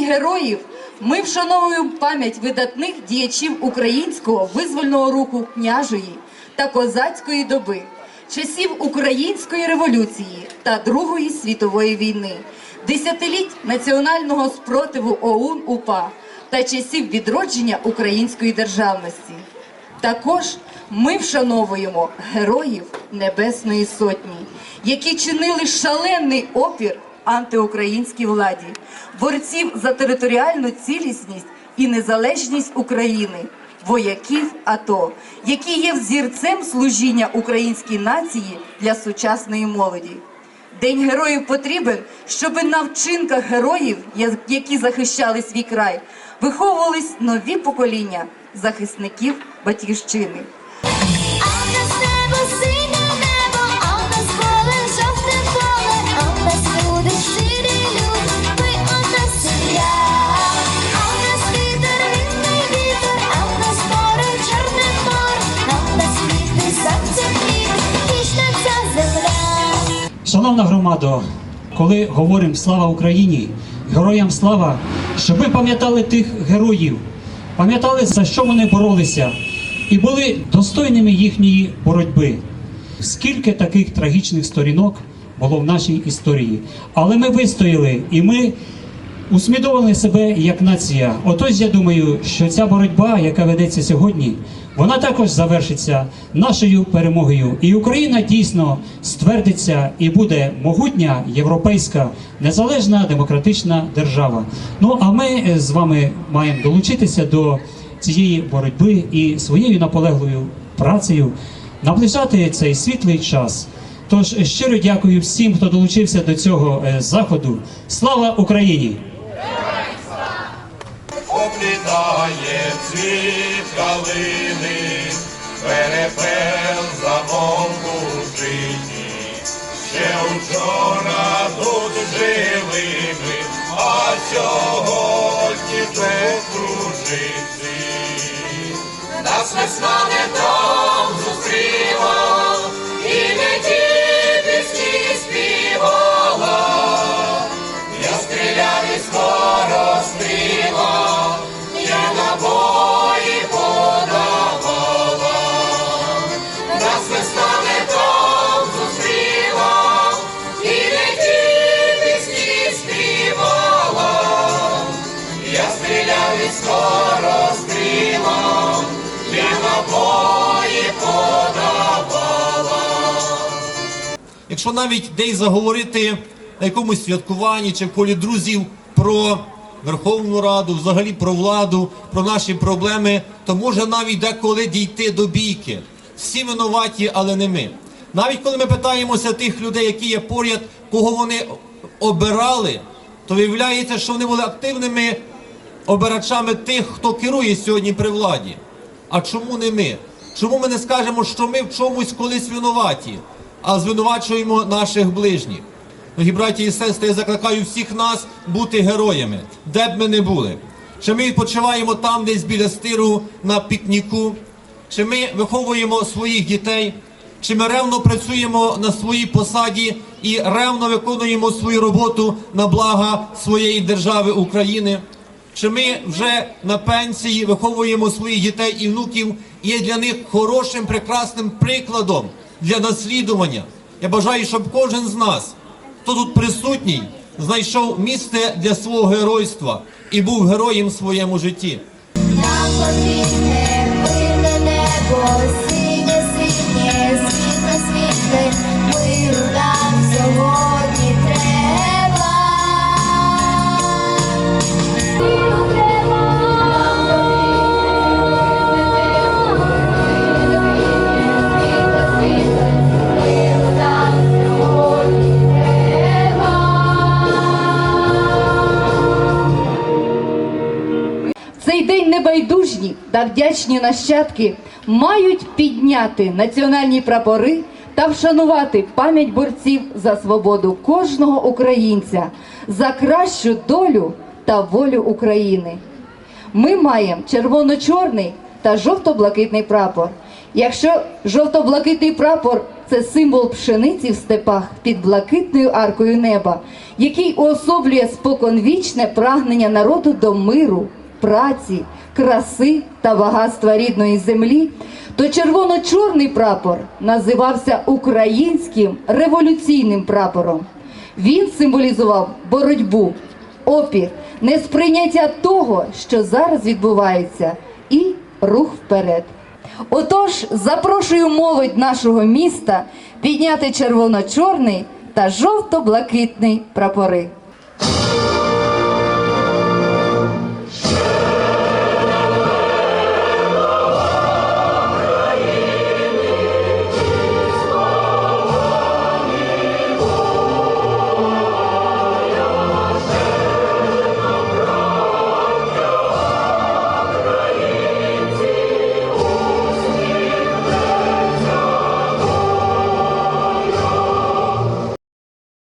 героїв ми вшановуємо пам'ять видатних діячів українського визвольного руху княжої та козацької доби, часів Української революції та Другої світової війни, десятиліть національного спротиву ОУН УПА та часів відродження української державності. Також ми вшановуємо героїв Небесної Сотні, які чинили шалений опір антиукраїнській владі, борців за територіальну цілісність і незалежність України, вояків АТО, які є взірцем служіння українській нації для сучасної молоді. День героїв потрібен, щоб на вчинках героїв, які захищали свій край, виховувались нові покоління захисників батьківщини. Шановна громадо, коли говоримо слава Україні, героям слава, щоб ви пам'ятали тих героїв, пам'ятали, за що вони боролися, і були достойними їхньої боротьби. Скільки таких трагічних сторінок було в нашій історії. Але ми вистояли і ми усвідомили себе як нація. Отож, я думаю, що ця боротьба, яка ведеться сьогодні, вона також завершиться нашою перемогою. І Україна дійсно ствердиться і буде могутня європейська незалежна демократична держава. Ну а ми е, з вами маємо долучитися до цієї боротьби і своєю наполеглою працею наближати цей світлий час. Тож щиро дякую всім, хто долучився до цього е, заходу. Слава Україні! Облітає цвіт калини, перепел замовку в житті. Ще вчора тут жили ми, а сьогодні без кружиці. Нас весна не там Якщо навіть десь заговорити на якомусь святкуванні чи в колі друзів про Верховну Раду, взагалі про владу, про наші проблеми, то може навіть деколи дійти до бійки. Всі винуваті, але не ми. Навіть коли ми питаємося тих людей, які є поряд, кого вони обирали, то виявляється, що вони були активними обирачами тих, хто керує сьогодні при владі. А чому не ми? Чому ми не скажемо, що ми в чомусь колись винуваті, а звинувачуємо наших ближніх? Дорогі браті і сестри, я закликаю всіх нас бути героями, де б ми не були. Чи ми відпочиваємо там, десь біля стиру на пікніку, чи ми виховуємо своїх дітей, чи ми ревно працюємо на своїй посаді і ревно виконуємо свою роботу на блага своєї держави України. Чи ми вже на пенсії виховуємо своїх дітей і внуків і є для них хорошим, прекрасним прикладом для наслідування. Я бажаю, щоб кожен з нас, хто тут присутній, знайшов місце для свого геройства і був героєм в своєму житті. Небайдужні та вдячні нащадки мають підняти національні прапори та вшанувати пам'ять борців за свободу кожного українця, за кращу долю та волю України. Ми маємо червоно-чорний та жовто-блакитний прапор. Якщо жовто-блакитний прапор це символ пшениці в степах під блакитною аркою неба, який уособлює споконвічне прагнення народу до миру, праці, краси та багатства рідної землі, то червоно-чорний прапор називався українським революційним прапором. Він символізував боротьбу, опір, несприйняття того, що зараз відбувається, і рух вперед. Отож, запрошую молодь нашого міста підняти червоно-чорний та жовто-блакитний прапори.